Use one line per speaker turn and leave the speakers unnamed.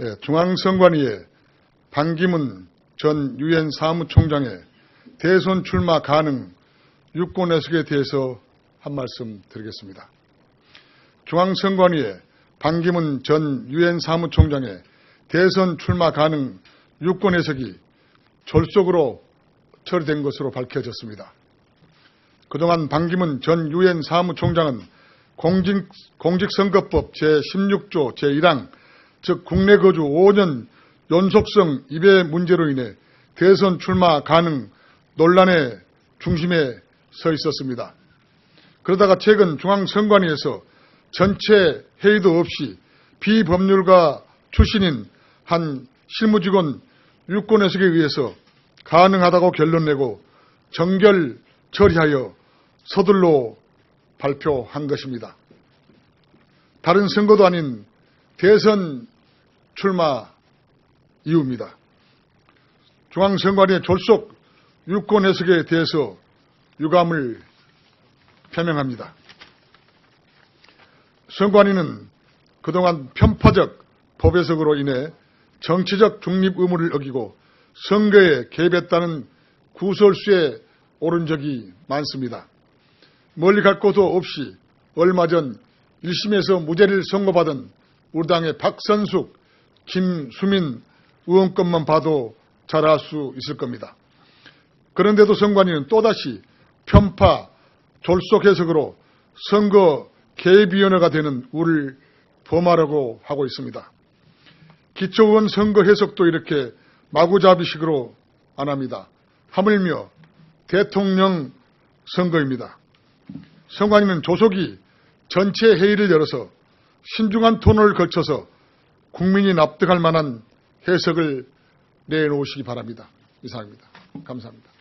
네, 중앙선관위의 반기문 전 유엔 사무총장의 대선 출마 가능 유권 해석에 대해서 한 말씀 드리겠습니다. 중앙선관위의 반기문 전 유엔 사무총장의 대선 출마 가능 유권 해석이 졸속으로 처리된 것으로 밝혀졌습니다. 그동안 반기문 전 유엔 사무총장은 공직, 공직선거법 제16조 제1항 즉 국내 거주 5년 연속성 입의 문제로 인해 대선 출마 가능 논란의 중심에 서 있었습니다. 그러다가 최근 중앙선관위에서 전체 회의도 없이 비법률가 출신인 한 실무직원 유권 해석에 의해서 가능하다고 결론 내고 정결 처리하여 서둘러 발표한 것입니다. 다른 선거도 아닌 대선 출마 이유입니다. 중앙선관위의 졸속 유권 해석에 대해서 유감을 표명합니다. 선관위는 그동안 편파적 법 해석으로 인해 정치적 중립 의무를 어기고 선거에 개입했다는 구설수에 오른 적이 많습니다. 멀리 갈 곳도 없이 얼마 전 1심에서 무죄를 선고받은 우리 당의 박선숙, 김수민 의원 것만 봐도 잘 알 수 있을 겁니다. 그런데도 선관위는 또다시 편파, 졸속 해석으로 선거 개입위원회가 되는 우를 범하려고 하고 있습니다. 기초의원 선거 해석도 이렇게 마구잡이식으로 안 합니다. 하물며 대통령 선거입니다. 선관위는 조속히 전체 회의를 열어서 신중한 토론을 거쳐서 국민이 납득할 만한 해석을 내놓으시기 바랍니다. 이상입니다. 감사합니다.